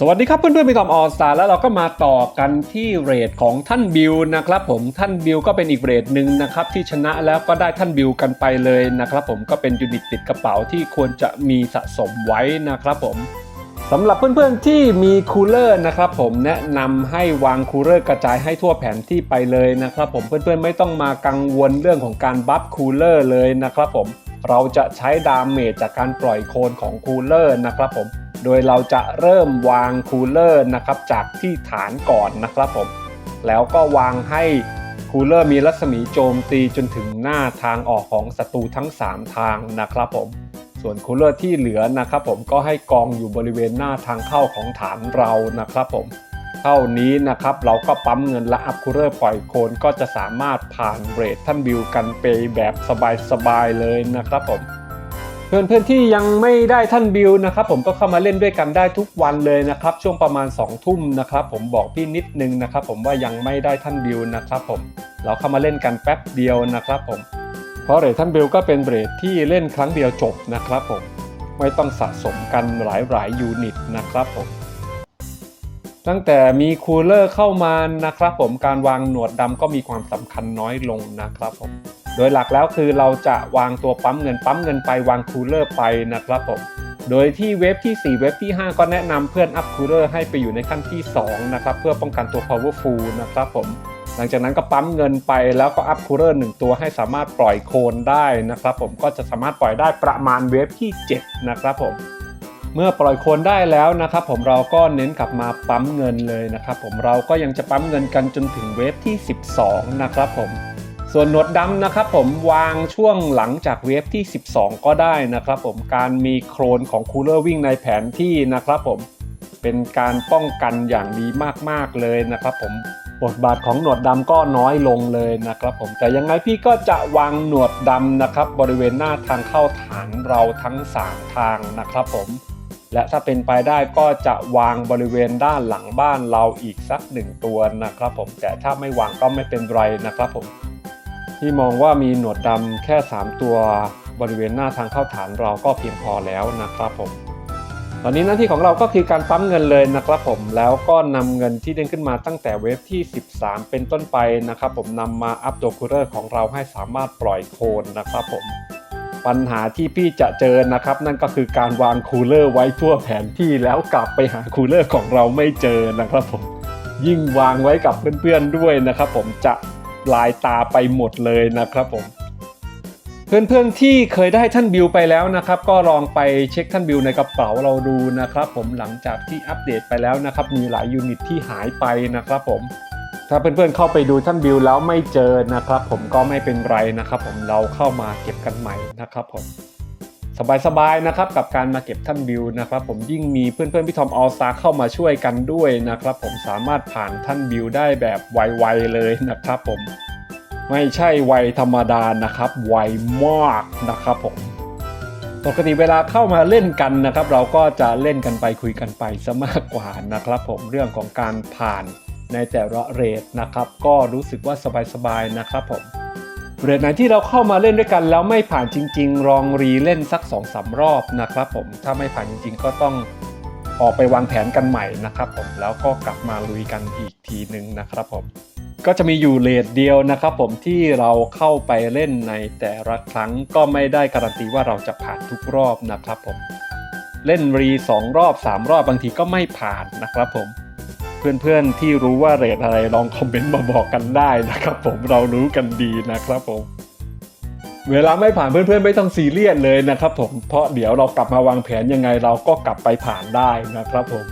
สวัสดีครับเพื่อนๆมีคอมออสตาแล้วเราก็มาต่อกันที่เรทของท่านบิวนะครับผมท่านบิวก็เป็นอีกเรทหนึ่งนะครับที่ชนะแล้วก็ได้ท่านบิวกันไปเลยนะครับผมก็เป็นยูนิตติดกระเป๋าที่ควรจะมีสะสมไว้นะครับผมสำหรับเพื่อนๆที่มีคูลเลอร์นะครับผมแนะนำให้วางคูลเลอร์กระจายให้ทั่วแผนที่ไปเลยนะครับผมเพื่อนๆไม่ต้องมากังวลเรื่องของการบัฟคูลเลอร์เลยนะครับผมเราจะใช้ดาเมจจากการปล่อยโคนของคูลเลอร์นะครับผม โดยเราจะเริ่มวางคูลเลอร์นะครับจากที่ฐานก่อนนะครับผม แล้วก็วางให้คูลเลอร์มีรัศมีโจมตีจนถึงหน้าทางออกของศัตรูทั้ง 3 ทางนะครับผม ส่วนคูลเลอร์ที่เหลือนะครับผมก็ให้กองอยู่บริเวณหน้าทางเข้าของฐานเรานะครับผม เท่านี้นะครับเราก็ปั๊มเงินและอัพคูลเลอร์ปล่อยโคนก็จะสามารถผ่านเบรดท่านบิวกันไปแบบสบายๆเลยนะครับผม เพื่อนเพื่อนๆที่ยังไม่ได้ท่านบิวนะครับผมก็เข้ามาเล่นด้วยกันได้ทุกวันเลยนะครับ ช่วงประมาณ2องทุ่มนะครับผมบอกพี่นิดนึงนะครับ ผมว่ายังไม่ได้ท่านบิวนะครับผมเราเข้ามาเล่นกันแป๊บเดียวนะครับผมเพราะเรทท่านบิวก็เป็นเรทที่เล่นครั้งเดียวจบนะครับผมไม่ต้องสะสมกันหลายๆยูนิตนะครับผมตั้งแต่มีคูลเลอร์เข้ามานะครับ ผมการวางหนวดดำก็มีความสำคัญน้อยลงนะครับผม โดยหลักแล้วคือเราจะวางตัวปั๊มเงินปั๊มเงินไปวางคูลเลอร์ไปนะครับผมโดยที่เว็บที่ 4 เว็บที่ 5 ก็แนะนำเพื่อนอัพคูลเลอร์ให้ไปอยู่ในขั้นที่ 2 นะครับ เพื่อป้องกันตัว powerful นะครับผม หลังจากนั้นก็ปั๊มเงินไปแล้วก็อัพคูลเลอร์หนึ่งตัวให้สามารถปล่อยโคนได้นะครับผมก็จะสามารถปล่อยได้ประมาณเว็บที่ 7 นะครับผมเมื่อปล่อยโคนได้แล้วนะครับผมเราก็เน้นกลับมาปั๊มเงินเลยนะครับผมเราก็ยังจะปั๊มเงินกันจนถึงเวฟที่ 12 นะครับผม ส่วนหนวดดำนะครับผมวางช่วงหลังจากเวฟที่ 12 ก็ได้นะครับผมการมีโครนของคูลเลอร์วิ่งในแผนที่นะครับผมเป็นการป้องกันอย่างดีมากๆเลยนะครับผมบทบาทของหนวดดำก็น้อยลงเลยนะครับผมแต่ยังไงพี่ก็จะวางหนวดดำนะครับบริเวณหน้าทางเข้าฐานเราทั้ง 3 ทางนะครับผมและถ้าเป็นไปได้ก็จะวางบริเวณด้านหลังบ้านเราอีกสักหนึ่งตัวนะครับผมแต่ถ้าไม่วางก็ไม่เป็นไรนะครับผม ที่มองว่ามีหนวดดำแค่ 3 ตัวบริเวณหน้าทางเข้าฐานเราก็เพียงพอแล้วนะครับผม ตอนนี้หน้าที่ของเราก็คือการปั๊มเงินเลยนะครับผม แล้วก็นำเงินที่เด้งขึ้นมาตั้งแต่เวฟที่ 13 เป็นต้นไปนะครับผมนำมาอัพตัวคูลเลอร์ของเราให้สามารถปล่อยโคนนะครับผมปัญหาที่พี่จะเจอนะครับ นั่นก็คือการวางคูลเลอร์ไว้ทั่วแผนที่แล้วกลับไปหาคูลเลอร์ของเราไม่เจอนะครับผมยิ่งวางไว้กับเพื่อนๆด้วยนะครับ ผมจะ ลายตาไปหมดเลยนะครับผม เพื่อนๆที่เคยได้ท่านบิวไปแล้วนะครับ ก็ลองไปเช็คท่านบิวในกระเป๋าเราดูนะครับ ผมหลังจากที่อัปเดตไปแล้วนะครับ มีหลายยูนิตที่หายไปนะครับผมถ้าเพื่อนๆเข้าไปดูท่านบิวแล้วไม่เจอนะครับ ผมก็ไม่เป็นไรนะครับ ผมเราเข้ามาเก็บกันใหม่นะครับผม สบายๆนะครับกับการมาเก็บท่านบิวนะครับผมยิ่งมีเพื่อนๆพี่ทอมออลสตาเข้ามาช่วยกันด้วยนะครับผมสามารถผ่านท่านบิวได้แบบไวๆเลยนะครับผมไม่ใช่ไวธรรมดานะครับไวมากนะครับผมปกติเวลาเข้ามาเล่นกันนะครับ เราก็จะเล่นกันไปคุยกันไปซะมากกว่านะครับ ผมเรื่องของการผ่านในแต่ละเรทนะครับ ก็รู้สึกว่าสบายๆนะครับผม เรทไหนที่เราเข้ามาเล่นด้วยกันแล้วไม่ผ่านจริง ๆ ลองรีเล่นสัก2อสารอบนะครับผมถ้าไม่ผ่านจริง ๆ ก็ต้องออกไปวางแผนกันใหม่นะครับผมแล้วก็กลับมาลุยกันอีกทีหนึ่งนะครับผมก็จะมีอยู่เลทเดียวนะครับผมที่เราเข้าไปเล่นในแต่ละครั้งก็ไม่ได้การันตีว่าเราจะผ่านทุกรอบนะครับผมเล่นรีสองรอบสามรอบบางทีก็ไม่ผ่านนะครับผม เพื่อนๆที่รู้ว่าเรทอะไรลองคอมเมนต์มาบอกกันได้นะครับผมเรารู้กันดีนะครับผมเวลาไม่ผ่านเพื่อนๆไม่ต้องซีเรียสเลยนะครับผมเพราะเดี๋ยวเรากลับมาวางแผนยังไงเราก็กลับไปผ่านได้นะครับผม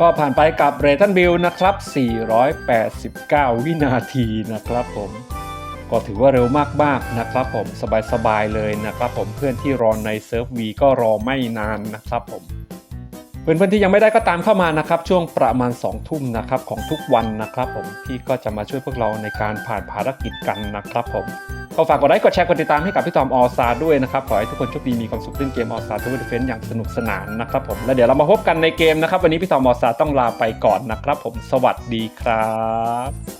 ก็ผ่านไปกับเรทันบิลนะครับ 489 วินาทีนะครับผมก็ถือว่าเร็วมากๆนะครับผมสบายๆเลยนะครับผมเพื่อนที่รอในเซิร์ฟวีก็รอไม่นานนะครับผม เพื่อนๆที่ยังไม่ได้ก็ตามเข้ามานะครับ ช่วงประมาณ2ทุ่มนะครับของทุกวันนะครับ ผมพี่ก็จะมาช่วยพวกเราในการผ่านภารกิจกันนะครับ ผมก็ฝากกดไลค์กดแชร์กดติดตามให้กับพี่ตอมออซาด้วยนะครับขอให้ทุกคนโชคดีมีความสุขเล่นเกมออซาทูเวอร์เฟนอย่างสนุกสนานนะครับผมแล้วเดี๋ยวเรามาพบกันในเกมนะครับ วันนี้พี่ตอมออซาต้องลาไปก่อนนะครับ ผมสวัสดีครับ